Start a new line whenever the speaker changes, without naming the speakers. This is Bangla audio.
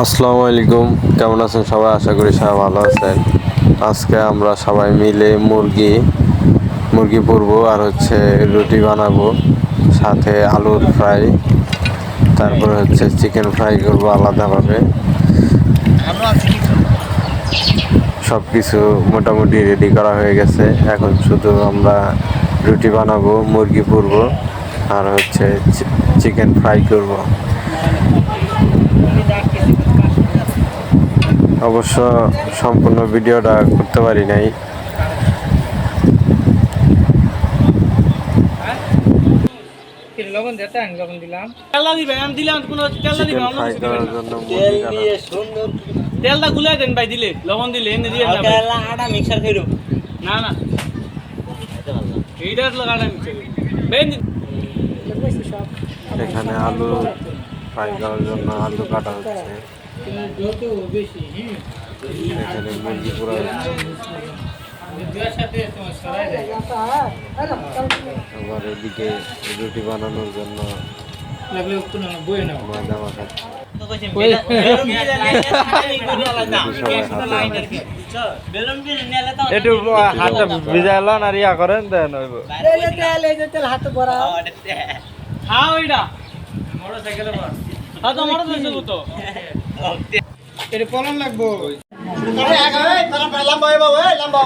আসসালামু আলাইকুম। কেমন আছেন সবাই? আশা করি সবাই ভালো আছেন। আজকে আমরা সবাই মিলে মুরগি মুরগি পুরবো আর হচ্ছে রুটি বানাবো, সাথে আলুর ফ্রাই, তারপরে হচ্ছে চিকেন ফ্রাই করব আলাদাভাবে। সব কিছু মোটামুটি রেডি করা হয়ে গেছে। এখন শুধু আমরা রুটি বানাবো, মুরগি পুরবো আর হচ্ছে চিকেন ফ্রাই করব। অবশ্য সম্পূর্ণ ভিডিওটা করতে পারি নাই।
তেলটা গুলাই দেন ভাই দিলে লবণ দিলে এমনি দিয়ে
মিক্সার
না না। এইটার লাগাটা মিশে
এখানে আলু ফ্রাই করার জন্য আলু কাটা হচ্ছে। এখানে মুরগি পুরো হচ্ছে। আবার এদিকে রুটি বানানোর জন্য ময়দা মাখাচ্ছে
একটু হাতটা আর ইয়া করেন দেন হইব হ্যাঁ ওইটা মোটরসাইকেলে এটা পলন লাগবো।
লম্বা লম্বা লম্বা লম্বা